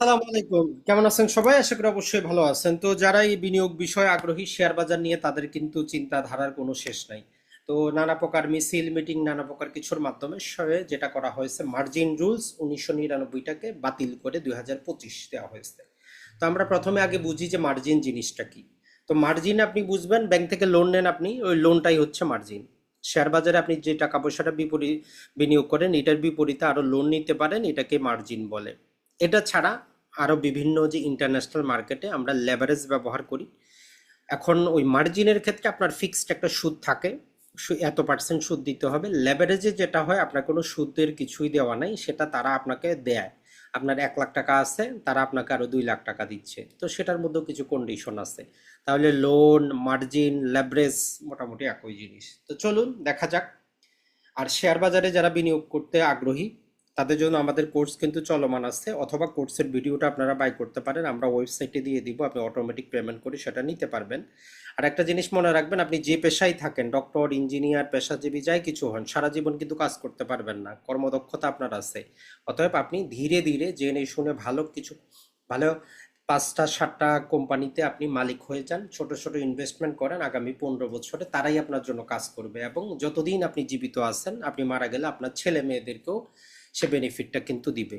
সালাম আলাইকুম। কেমন আছেন সবাই? আশা করি অবশ্যই ভালো আছেন। তো যারা এই বিনিয়োগ বিষয়ে আগ্রহী, শেয়ার বাজার নিয়ে তাদের কিন্তু চিন্তাধারার কোনো শেষ নাই। তো নানা প্রকার মিছিল, মিটিং, নানা প্রকার কিছুর মাধ্যমে যেটা করা হয়েছে, মার্জিন রুলস উনিশশো নিরানব্বইটাকে বাতিল করে দুই হাজার পঁচিশ দেওয়া হয়েছে। তো আমরা প্রথমে আগে বুঝি যে মার্জিন জিনিসটা কি। তো মার্জিন আপনি বুঝবেন, ব্যাংক থেকে লোন নেন আপনি, ওই লোনটাই হচ্ছে মার্জিন। শেয়ার বাজারে আপনি যে টাকা পয়সাটা বিপরীত বিনিয়োগ করেন, এটার বিপরীতে আরও লোন নিতে পারেন, এটাকে মার্জিন বলে। এটা ছাড়া আরও বিভিন্ন যে ইন্টারন্যাশনাল মার্কেটে আমরা লেভারেজ ব্যবহার করি। এখন ওই মার্জিনের ক্ষেত্রে আপনার ফিক্সড একটা সুদ থাকে এত পার্সেন্ট সুদ দিতে হবে। লেভারেজে যেটা হয়, আপনার কোনো সুদের কিছুই দেওয়া নাই, সেটা তারা আপনাকে দেয়। আপনার এক লাখ টাকা আছে, তারা আপনাকে আরও দুই লাখ টাকা দিচ্ছে। তো সেটার মধ্যেও কিছু কন্ডিশন আছে। তাহলে লোন মার্জিন লেভারেজ মোটামুটি একই জিনিস। তো চলুন, দেখা যাক। আর শেয়ার বাজারে যারা বিনিয়োগ করতে আগ্রহী তাদের জন্য আমাদের কোর্স কিন্তু চলমান আছে, অথবা কোর্সের ভিডিওটা আপনারা বাই করতে পারেন, আমরা ওয়েবসাইটে দিয়ে দিব, আপনি অটোমেটিক পেমেন্ট করে সেটা নিতে পারবেন। আর একটা জিনিস মনে রাখবেন, আপনি যে পেশায় থাকেন ডক্টর ইঞ্জিনিয়ার পেশাজীবী, যাই কিছু হন, সারা জীবন কিন্তু কাজ করতে পারবেন না, কর্মদক্ষতা আপনার আছে। অতএব আপনি ধীরে ধীরে জেনে শুনে ভালো কিছু, ভালো পাঁচটা, সাতটা কোম্পানিতে আপনি মালিক হয়ে যান, ছোট ছোট ইনভেস্টমেন্ট করেন, আগামী পনেরো বছরে তারাই আপনার জন্য কাজ করবে এবং যতদিন আপনি জীবিত আছেন, আপনি মারা গেলে আপনার ছেলে মেয়েদেরকেও সে বেনিফিটটা কিন্তু দিবে।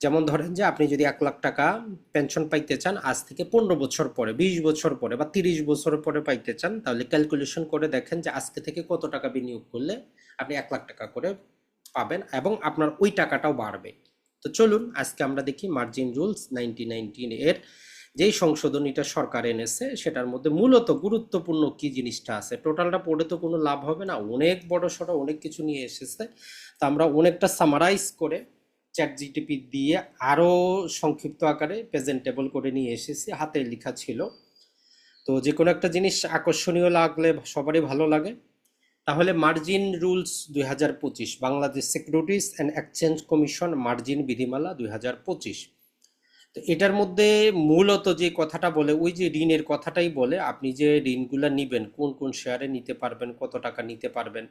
যেমন ধরেন যে, আপনি যদি এক লাখ টাকা পেনশন পাইতে চান, আজ থেকে পনেরো বছর পরে, বিশ বছর পরে বা তিরিশ বছর পরে পাইতে চান, তাহলে ক্যালকুলেশন করে দেখেন যে, আজকে থেকে কত টাকা বিনিয়োগ করলে আপনি এক লাখ টাকা করে পাবেন এবং আপনার ওই টাকাটাও বাড়বে। তো চলুন, আজকে আমরা দেখি মার্জিন রুলস নাইনটিন নাইনটিন এর যেই সংশোধনীটা সরকার এনেছে, সেটার মধ্যে মূলত গুরুত্বপূর্ণ কি জিনিসটা আছে? টোটালটা পড়ে তো কোনো লাভ হবে না। অনেক বড় সড়ো অনেক কিছু নিয়ে এসেছে। তো আমরা অনেকটা সামারাইজ করে চ্যাট জিটিপি দিয়ে আরও সংক্ষিপ্ত আকারে প্রেজেন্টেবল করে নিয়ে এসেছি। হাতে লেখা ছিল। তো যে কোনো একটা জিনিস আকর্ষণীয় লাগলে সবারই ভালো লাগে। তাহলে মার্জিন রুলস দুই হাজার পঁচিশ, Bangladesh securities and exchange commission margin বিধিমালা দুই হাজার পঁচিশ। তো এটার মধ্যে মূলত যে কথাটা বলে, ওই যে ঋণের কথাটাই বলে, আপনি যে ঋণগুলা নিবেন, কোন কোন শেয়ারে নিতে পারবেন, কত টাকা নিতে পারবেন,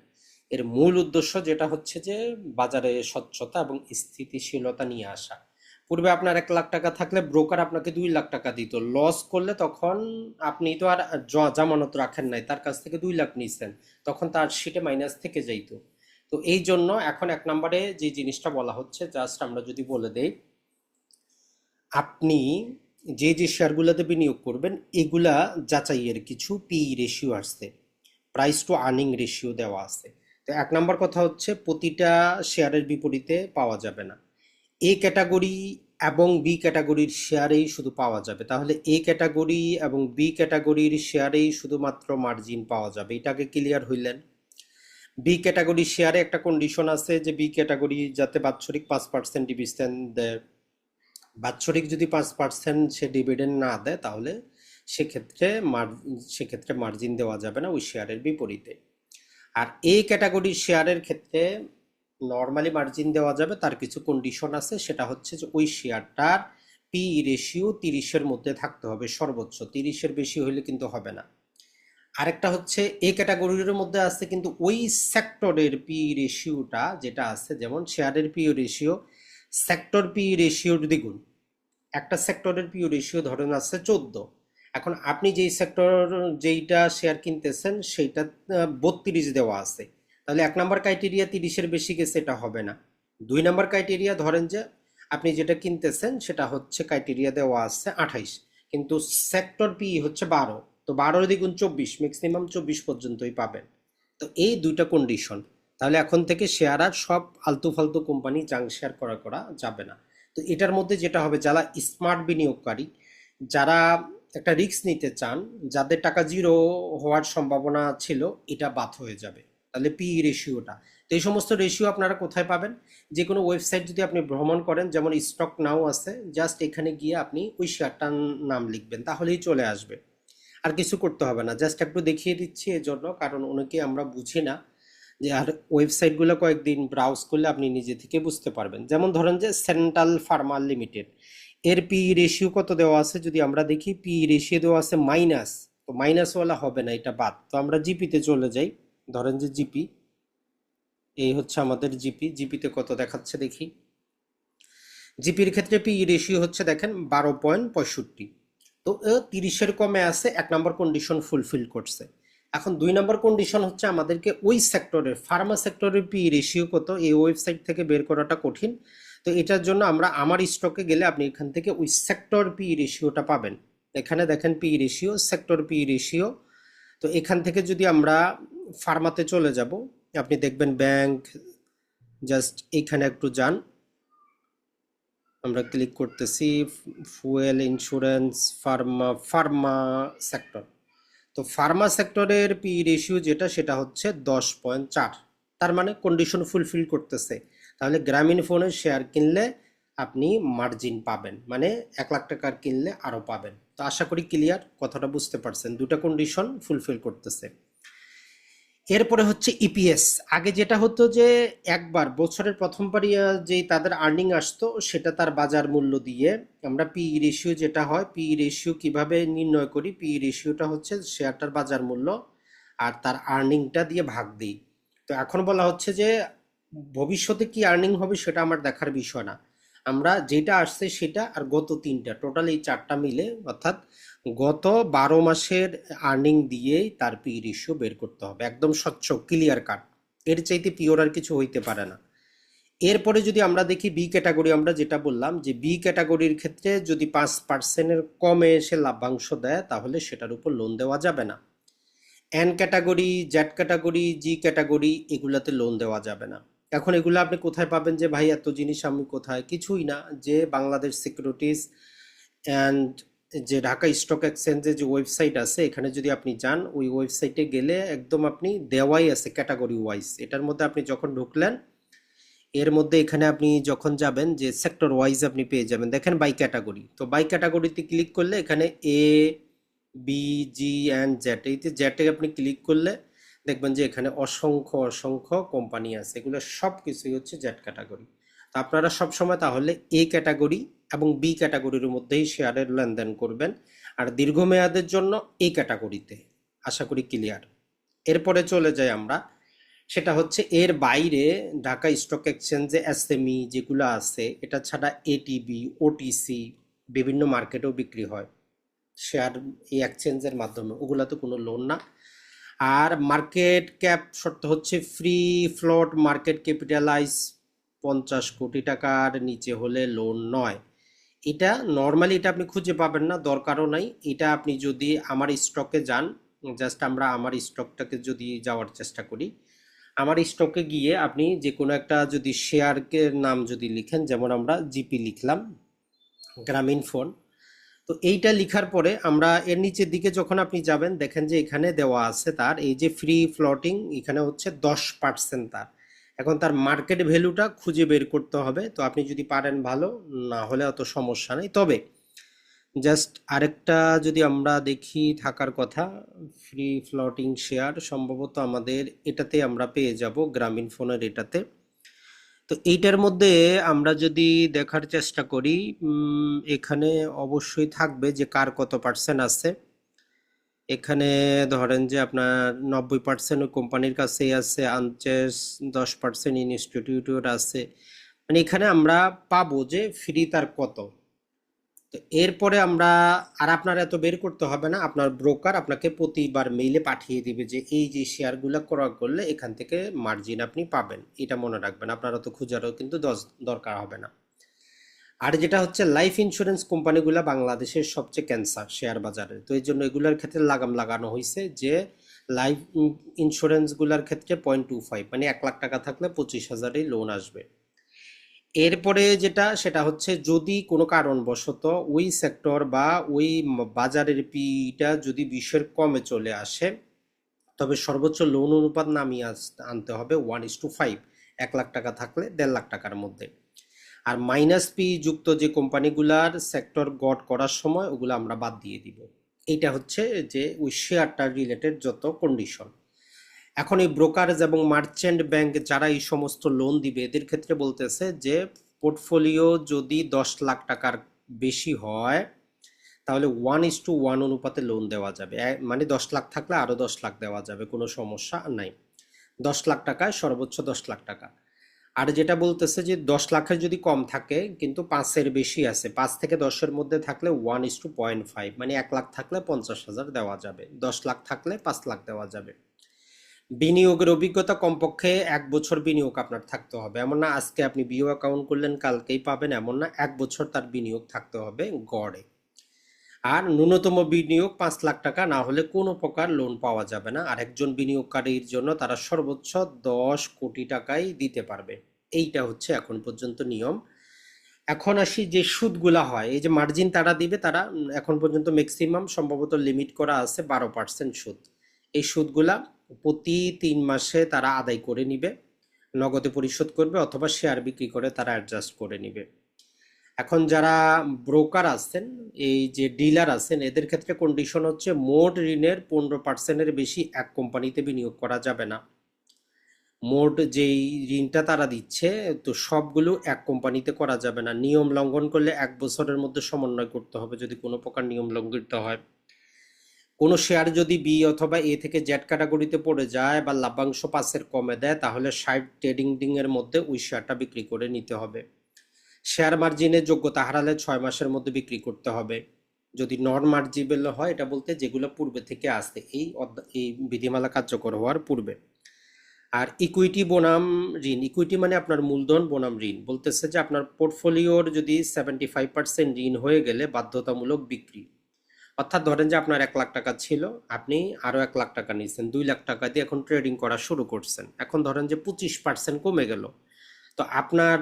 এর মূল উদ্দেশ্য যেটা হচ্ছে যে বাজারে স্বচ্ছতা এবং স্থিতিশীলতা নিয়ে আসা। পূর্বে আপনার এক লাখ টাকা থাকলে ব্রোকার আপনাকে দুই লাখ টাকা দিত। লস করলে তখন আপনি তো আর জামানত রাখেন নাই, তার কাছ থেকে দুই লাখ নিছেন, তখন তার সিটে মাইনাস থেকে যাইতো। তো এই জন্য এখন এক নম্বরে যে জিনিসটা বলা হচ্ছে জাস্ট আমরা যদি বলে দেই আপনি যে যে শেয়ারগুলোতে বিনিয়োগ করবেন, এগুলা যাচাইয়ের কিছু পি রেশিও আসছে। প্রাইস টু আর্নিং রেশিও দেওয়া আছে। তো এক নম্বর কথা হচ্ছে, প্রতিটা শেয়ারের বিপরীতে পাওয়া যাবে না। এ ক্যাটাগরি এবং বি ক্যাটাগরির শেয়ারেই শুধু পাওয়া যাবে। তাহলে এ ক্যাটাগরি এবং বি ক্যাটাগরির শেয়ারেই শুধুমাত্র মার্জিন পাওয়া যাবে। এটাকে ক্লিয়ার হইলেন। বি ক্যাটাগরি শেয়ারে একটা কন্ডিশন আছে যে বি ক্যাটাগরি যাতে বাৎসরিক পাঁচ পার্সেন্ট ডিভিডেন্ড দেয়। বাৎসরিক যদি পাঁচ পার্সেন্ট সে ডিভিডেন্ড না দেয়, তাহলে সেক্ষেত্রে মার, সেক্ষেত্রে মার্জিন দেওয়া যাবে না ওই শেয়ারের বিপরীতে। আর এই ক্যাটাগরির শেয়ারের ক্ষেত্রে নর্মালি মার্জিন দেওয়া যাবে, তার কিছু কন্ডিশন আছে, সেটা হচ্ছে যে ওই শেয়ারটার পি রেশিও তিরিশের মধ্যে থাকতে হবে, সর্বোচ্চ। তিরিশের বেশি হলে কিন্তু হবে না। আরেকটা হচ্ছে, এই ক্যাটাগরির মধ্যে আছে কিন্তু ওই সেক্টরের পি রেশিওটা যেটা আছে, যেমন শেয়ারের পি রেশিও সেক্টর পি রেশিওর দ্বিগুণ একটা সেক্টরের পি রেশিও ধরেন আছে চোদ্দ। এখন আপনি যেই সেক্টর, যেইটা শেয়ার কিনতেছেন, সেইটা বত্রিশ দেওয়া আছে। তাহলে এক নম্বর ক্রাইটেরিয়া তিরিশের বেশি গেছে, এটা হবে না। দুই নম্বর ক্রাইটেরিয়া ধরেন যে, আপনি যেটা কিনতেছেন, সেটা হচ্ছে ক্রাইটেরিয়া দেওয়া আছে আঠাইশ। কিন্তু সেক্টর পি হচ্ছে বারো। তো বারোর দ্বিগুণ চব্বিশ ম্যাক্সিমাম চব্বিশ পর্যন্তই পাবেন। তো এই দুইটা কন্ডিশন তাহলে এখন থেকে শেয়ার আর সব আলতু ফালতু কোম্পানি জাং শেয়ার করা করা যাবে না। তো এটার মধ্যে যেটা হবে, যারা স্মার্ট বিনিয়োগকারী, যারা একটা রিস্ক নিতে চান, যাদের টাকা জিরো হওয়ার সম্ভাবনা ছিল, এটা বাদ হয়ে যাবে। তাহলে পি রেশিওটা তো এই সমস্ত রেশিও আপনারা কোথায় পাবেন? যে কোনো ওয়েবসাইট যদি আপনি ভ্রমণ করেন, যেমন স্টক নাও আছে জাস্ট এখানে গিয়ে আপনি ওই শেয়ারটার নাম লিখবেন, তাহলেই চলে আসবে। আর কিছু করতে হবে না জাস্ট একটু দেখিয়ে দিচ্ছি এর জন্য কারণ অনেকে আমরা বুঝি না। যে আর ওয়েবসাইটগুলো কয়েকদিন ব্রাউজ করলে আপনি নিজে থেকে বুঝতে পারবেন। যেমন ধরেন যে সেন্ট্রাল ফার্মার লিমিটেড এর পি রেশিও কত দেওয়া আছে যদি আমরা দেখি পি রেশিও দেওয়া আছে মাইনাস তো মাইনাসওয়ালা হবে না, এটা বাদ। তো আমরা জিপিতে চলে যাই, ধরেন যে জিপি এই হচ্ছে আমাদের জিপি জিপিতে কত দেখাচ্ছে দেখি। জিপির ক্ষেত্রে পি রেশিও হচ্ছে দেখেন বারো পয়েন্ট পঁয়ষট্টি, তো তিরিশের কমে আছে, এক নম্বর কন্ডিশন ফুলফিল করছে। এখন দুই নম্বর কন্ডিশন হচ্ছে আমাদেরকে ওই সেক্টরের ফার্মা সেক্টরের পি রেশিও কত? এই ওয়েবসাইট থেকে বের করাটা কঠিন। তো এটার জন্য আমরা আমার স্টকে গেলে আপনি এখান থেকে ওই সেক্টর পি রেশিওটা পাবেন। এখানে দেখেন P ratio sector P ratio তো এখান থেকে যদি আমরা ফার্মাতে চলে যাব, আপনি দেখবেন ব্যাংক জাস্ট এইখানে একটু যান। আমরা ক্লিক করতেছি fuel insurance pharma pharma sector তো ফার্মা সেক্টরের পি রেশিও যেটা, সেটা হচ্ছে দশ পয়েন্ট চার। তার মানে কন্ডিশন ফুলফিল করতেছে। তাহলে গ্রামীণ ফোনের শেয়ার কিনলে আপনি মার্জিন পাবেন। মানে এক লাখ টাকার কিনলে আরও পাবেন। তো আশা করি ক্লিয়ার কথাটা বুঝতে পারছেন। দুটা কন্ডিশন ফুলফিল করতেছে। এরপরে হচ্ছে ইপিএস আগে যেটা হতো যে একবার, বছরের প্রথমবারই যে তাদের আর্নিং আসতো, সেটা তার বাজার মূল্য দিয়ে আমরা পি রেশিও যেটা হয় পি রেশিও কীভাবে নির্ণয় করি পি রেশিওটা হচ্ছে শেয়ারটার বাজার মূল্য আর তার আর্নিংটা দিয়ে ভাগ দিই। তো এখন বলা হচ্ছে যে ভবিষ্যতে কি আর্নিং হবে সেটা আমার দেখার বিষয় না। আমরা যেটা আসছে সেটা আর গত তিনটা, টোটাল এই চারটা মিলে অর্থাৎ গত বারো মাসের আর্নিং দিয়েই তার পি রেশিও বের করতে হবে, একদম স্বচ্ছ ক্লিয়ার কাট এর চাইতে পিওর আর কিছু হইতে পারে না। এরপরে যদি আমরা দেখি বি ক্যাটাগরি আমরা যেটা বললাম যে বি ক্যাটাগরির ক্ষেত্রে যদি পাঁচ পার্সেন্টের কমে এসে লাভ্যাংশ দেয়, তাহলে সেটার উপর লোন দেওয়া যাবে না। N category Z category G category এগুলাতে লোন দেওয়া যাবে না। এখন এগুলো আপনি কোথায় পাবেন যে, ভাই, এত জিনিস আমি কোথায়? কিছুই না। যে, বাংলাদেশ সিকিউরিটিস অ্যান্ড যে, ঢাকা স্টক এক্সচেঞ্জে যে ওয়েবসাইট আছে, এখানে যদি আপনি যান, ওই ওয়েবসাইটে গেলে একদম আপনি দেওয়াই আছে ক্যাটাগরি ওয়াইজ এটার মধ্যে আপনি যখন ঢুকলেন, এর মধ্যে এখানে আপনি যখন যাবেন, যে সেক্টর ওয়াইজ আপনি পেয়ে যাবেন। দেখেন বাই ক্যাটাগরি তো বাই ক্যাটাগরিতে ক্লিক করলে এখানে A B G and Z এইতে জ্যাটে আপনি ক্লিক করলে দেখবেন যে এখানে অসংখ্য অসংখ্য কোম্পানি আছে। এগুলো সব কিছুই হচ্ছে জেড ক্যাটাগরি তো আপনারা সবসময় তাহলে এ ক্যাটাগরি এবং বি ক্যাটাগরির মধ্যেই শেয়ারের লেনদেন করবেন আর দীর্ঘমেয়াদের জন্য এই ক্যাটাগরিতে আশা করি ক্লিয়ার এরপরে চলে যাই আমরা। সেটা হচ্ছে এর বাইরে ঢাকা স্টক এক্সচেঞ্জে এসএমই যেগুলো আছে, এটা ছাড়া এটিবি ওটিসি বিভিন্ন মার্কেটেও বিক্রি হয়। শেয়ার এই এক্সচেঞ্জের মাধ্যমে। ওগুলো তো কোনো লোন না। আর মার্কেট ক্যাপ শর্ত হচ্ছে ফ্রি ফ্লোট মার্কেট ক্যাপিটালাইজ পঞ্চাশ কোটি টাকার নিচে হলে লোন নয়। এটা নর্মালি এটা আপনি খুঁজে পাবেন না, দরকারও নাই। এটা আপনি যদি আমার স্টকে যান জাস্ট আমরা আমার স্টকটাকে যদি যাওয়ার চেষ্টা করি, আমার স্টকে গিয়ে আপনি যে কোনো একটা যদি শেয়ারকে নাম যদি লিখেন, যেমন আমরা জিপি লিখলাম গ্রামীণ ফোন তো এইটা লিখার পরে আমরা এর নিচের দিকে যখন আপনি যাবেন, দেখেন যে এখানে দেওয়া আছে তার, এই যে ফ্রি ফ্লটিং এখানে হচ্ছে দশ পার্সেন্ট তার। এখন তার মার্কেট ভ্যালুটা খুঁজে বের করতে হবে, তো আপনি যদি পারেন ভালো, না হলে অত সমস্যা নেই। তবে জাস্ট আরেকটা যদি আমরা দেখি থাকার কথা ফ্রি ফ্লটিং শেয়ার সম্ভবত আমাদের এটাতে আমরা পেয়ে যাব, গ্রামীণ ফোনের এটাতে। তো এইটার মধ্যে আমরা যদি দেখার চেষ্টা করি এখানে অবশ্যই থাকবে যে কার কত পার্সেন্ট আছে। এখানে ধরেন যে আপনার নব্বই পার্সেন্ট কোম্পানির কাছেই আছে, আনচেস দশ পার্সেন্ট ইনস্টিটিউটের আছে। মানে এখানে আমরা পাবো যে ফ্রি তার কত। তো এরপরে আমরা আর আপনার এত বের করতে হবে না। আপনার ব্রোকার আপনাকে প্রতিবার মেইলে পাঠিয়ে দিবে যে, এই যে শেয়ারগুলো ক্রয় করলে এখান থেকে মার্জিন আপনি পাবেন। এটা মনে রাখবেন। আপনার অত খুঁজারও কিন্তু দরকার হবে না। আর যেটা হচ্ছে লাইফ ইন্স্যুরেন্স কোম্পানিগুলো বাংলাদেশের সবচেয়ে ক্যান্সার শেয়ার বাজারে তো এই জন্য এগুলোর ক্ষেত্রে লাগাম লাগানো হয়েছে যে লাইফ ইন্স্যুরেন্সগুলোর ক্ষেত্রে পয়েন্ট টু ফাইভ মানে এক লাখ টাকা থাকলে পঁচিশ হাজারই লোন আসবে। এরপরে যেটা, সেটা হচ্ছে যদি কোনো কারণবশত ওই সেক্টর বা ওই বাজারের পিটা যদি বিশ্বের কমে চলে আসে, তবে সর্বোচ্চ লোন অনুপাত নামিয়ে আনতে হবে ওয়ান ইস টু ফাইভ এক লাখ টাকা থাকলে দেড় লাখ টাকার মধ্যে। আর মাইনাস পি যুক্ত যে কোম্পানিগুলার সেক্টর গড করার সময় ওগুলো আমরা বাদ দিয়ে দিব। এইটা হচ্ছে যে ওই শেয়ারটার রিলেটেড যত কন্ডিশন এখন এই ব্রোকারেজ এবং মার্চেন্ট ব্যাংক যারা এই সমস্ত লোন দিবে, এদের ক্ষেত্রে বলতেছে যে পোর্টফোলিও যদি দশ লাখ টাকার বেশি হয়, তাহলে ওয়ান ইস টু ওয়ান অনুপাতে লোন দেওয়া যাবে। মানে দশ লাখ থাকলে আরও দশ লাখ দেওয়া যাবে, কোনো সমস্যা নাই। দশ লাখ টাকায় সর্বোচ্চ দশ লাখ টাকা। আর যেটা বলতেছে যে, দশ লাখের যদি কম থাকে, কিন্তু পাঁচের বেশি আছে, পাঁচ থেকে দশের মধ্যে থাকলে one is two point five মানে এক লাখ থাকলে পঞ্চাশ হাজার দেওয়া যাবে। দশ লাখ থাকলে পাঁচ লাখ দেওয়া যাবে। বিনিয়োগের অভিজ্ঞতা কমপক্ষে এক বছর বিনিয়োগ আপনার থাকতে হবে। এমন না আজকে আপনি বিও অ্যাকাউন্ট করলেন, কালকেই পাবেন, এমন না এক বছর তার বিনিয়োগ থাকতে হবে গড়ে। আর ন্যূনতম বিনিয়োগ পাঁচ লাখ টাকা, না হলে কোনো প্রকার লোন পাওয়া যাবে না। আর একজন বিনিয়োগকারীর জন্য তারা সর্বোচ্চ দশ কোটি টাকাই দিতে পারবে। এইটা হচ্ছে এখন পর্যন্ত নিয়ম। এখন আসি যে সুদগুলা হয়, এই যে মার্জিন তারা দিবে, তারা এখন পর্যন্ত ম্যাক্সিমাম সম্ভবত লিমিট করা আছে বারো পার্সেন্ট সুদ। এই সুদগুলা প্রতি তিন মাসে তারা আদায় করে নিবে, নগদে পরিশোধ করবে অথবা শেয়ার বিক্রি করে তারা অ্যাডজাস্ট করে নিবে। এখন যারা ব্রোকার আছেন, এই যে ডিলার আছেন, এদের ক্ষেত্রে কন্ডিশন হচ্ছে মোট ঋণের পনেরো পার্সেন্টের বেশি এক কোম্পানিতে বিনিয়োগ করা যাবে না। মোট যেই ঋণটা তারা দিচ্ছে, তো সবগুলো এক কোম্পানিতে করা যাবে না। নিয়ম লঙ্ঘন করলে এক বছরের মধ্যে সমন্বয় করতে হবে যদি কোনো প্রকার নিয়ম লঙ্ঘিত হয়। কোনো শেয়ার যদি বি অথবা এ থেকে জেড ক্যাটাগরিতে পড়ে যায় বা লাভ্যাংশ পাঁচের কমে দেয়, তাহলে ষাট ট্রেডিং ডিংয়ের মধ্যে ওই শেয়ারটা বিক্রি করে নিতে হবে। শেয়ার মার্জিনের যোগ্যতা হারালে ছয় মাসের মধ্যে বিক্রি করতে হবে। যদি নন মার্জিবেল হয়, এটা বলতে যেগুলো পূর্বে থেকে আসে এই এই বিধিমালা কার্যকর হওয়ার পূর্বে। আর ইকুইটি বনাম ঋণ ইকুইটি মানে আপনার মূলধন বনাম ঋণ। বলতেছে যে আপনার পোর্টফোলিওর যদি সেভেন্টি ফাইভ পার্সেন্ট ঋণ হয়ে গেলে বাধ্যতামূলক বিক্রি। অর্থাৎ ধরেন যে আপনার এক লাখ টাকা ছিল, আপনি আরও এক লাখ টাকা নিয়েছেন, দুই লাখ টাকা দিয়ে এখন ট্রেডিং করা শুরু করছেন। এখন ধরেন যে পঁচিশ পার্সেন্ট কমে গেল। তো আপনার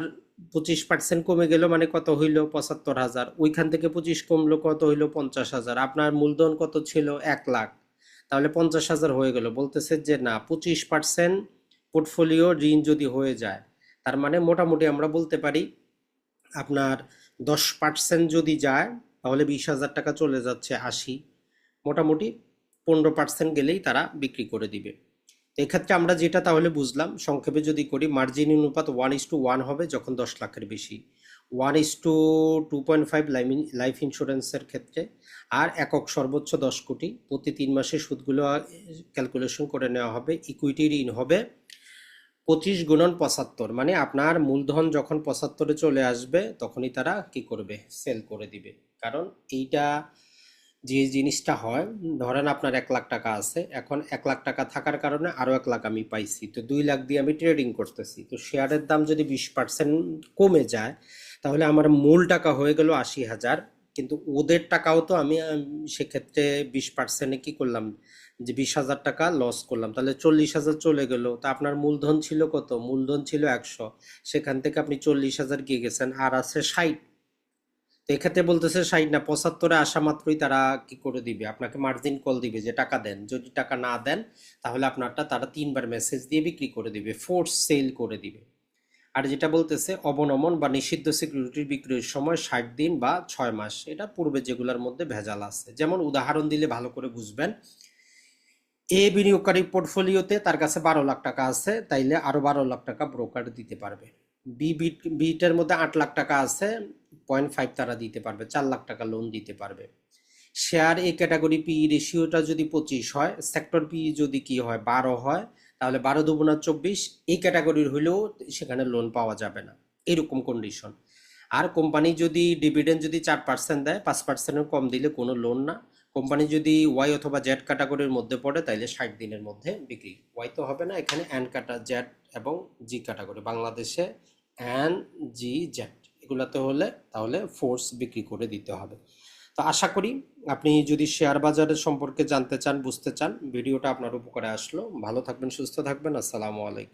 পঁচিশ পার্সেন্ট কমে গেল মানে কত হইল? পঁচাত্তর হাজার। ওইখান থেকে পঁচিশ কমলো, কত হইল? পঞ্চাশ হাজার। আপনার মূলধন কত ছিল? এক লাখ। তাহলে পঞ্চাশ হাজার হয়ে গেল। বলতেছে যে না, পঁচিশ পার্সেন্ট পোর্টফোলিও ঋণ যদি হয়ে যায়, তার মানে মোটামুটি আমরা বলতে পারি আপনার দশ পার্সেন্ট যদি যায় তাহলে বিশ হাজার টাকা চলে যাচ্ছে আশি, মোটামুটি পনেরো পার্সেন্ট গেলেই তারা বিক্রি করে দিবে। এক্ষেত্রে আমরা যেটা তাহলে বুঝলাম, সংক্ষেপে যদি করি মার্জিন অনুপাত ওয়ান ইস টু ওয়ান হবে যখন দশ লাখের বেশি। One is two two point five life ইন্স্যুরেন্সের ক্ষেত্রে, আর একক সর্বোচ্চ দশ কোটি, প্রতি তিন মাসে সুদগুলো ক্যালকুলেশন করে নেওয়া হবে ইকুইটি ঋণ হবে পঁচিশ গুণন পঁচাত্তর মানে আপনার মূলধন যখন পঁচাত্তরে চলে আসবে, তখনই তারা কি করবে? সেল করে দিবে। কারণ এইটা যে জিনিসটা হয়, ধরেন আপনার এক লাখ টাকা আছে, এখন এক লাখ টাকা থাকার কারণে আরও এক লাখ আমি পাইছি, তো দুই লাখ দিয়ে আমি ট্রেডিং করতেছি, তো শেয়ারের দাম যদি বিশ পার্সেন্ট কমে যায়, তাহলে আমার মূল টাকা হয়ে গেল আশি হাজার, কিন্তু ওদের টাকাও তো আমি সেক্ষেত্রে বিশ পার্সেন্টে কী করলাম, যে বিশ হাজার টাকা লস করলাম, তাহলে চল্লিশ হাজার চলে গেল, তা আপনার মূলধন ছিল কত? মূলধন ছিল একশো, সেখান থেকে আপনি চল্লিশ হাজার গিয়ে গেছেন, আর আছে ষাট। এক্ষেত্রে বলতেছে ষাট না, পঁচাত্তরে আসা মাত্রই তারা কি করে দিবে? আপনাকে মার্জিন কল দিবে যে টাকা দেন। যদি টাকা না দেন, তাহলে আপনারটা তারা তিনবার মেসেজ দিয়ে বিক্রি করে দিবে ফোর্স সেল করে দিবে। আর যেটা বলতেছে, অবনমন বা নিষিদ্ধ সিকিউরিটির বিক্রির সময় ষাট দিন বা ছয় মাস। এটা পূর্বে যেগুলোর মধ্যে ভেজাল আছে। যেমন উদাহরণ দিলে ভালো করে বুঝবেন। এ বিনিয়োগকারী পোর্টফোলিওতে তার কাছে বারো লাখ টাকা আছে, তাইলে আরও বারো লাখ টাকা ব্রোকার দিতে পারবে। বি বিট বিটের মধ্যে আট লাখ টাকা আছে পয়েন্ট ফাইভ তারা দিতে পারবে, চার লাখ টাকা লোন দিতে পারবে। শেয়ার এ ক্যাটাগরি পি রেশিওটা যদি পঁচিশ হয় সেক্টর পি যদি কি হয়, বারো হয়, তাহলে বারো দুগুণা চব্বিশ, এই ক্যাটাগরির হলেও সেখানে লোন পাওয়া যাবে না। এরকম কন্ডিশন আর কোম্পানি যদি ডিভিডেন্ড যদি চার পার্সেন্ট দেয়, পাঁচ পার্সেন্টের কম দিলে কোনো লোন না। কোম্পানি যদি ওয়াই অথবা জেড ক্যাটাগরির মধ্যে পড়ে, তাইলে ষাট দিনের মধ্যে বিক্রি। ওয়াই তো হবে না, এখানে অ্যান ক্যাটা জেড এবং জি ক্যাটাগরি বাংলাদেশে অ্যান জি জেড এগুলাতে হলে তাহলে ফোর্স বিক্রি করে দিতে হবে। তো আশা করি আপনি যদি শেয়ার বাজারের সম্পর্কে জানতে চান, বুঝতে চান, ভিডিওটা আপনার উপকারে আসলো। ভালো থাকবেন, সুস্থ থাকবেন। আসসালামু আলাইকুম।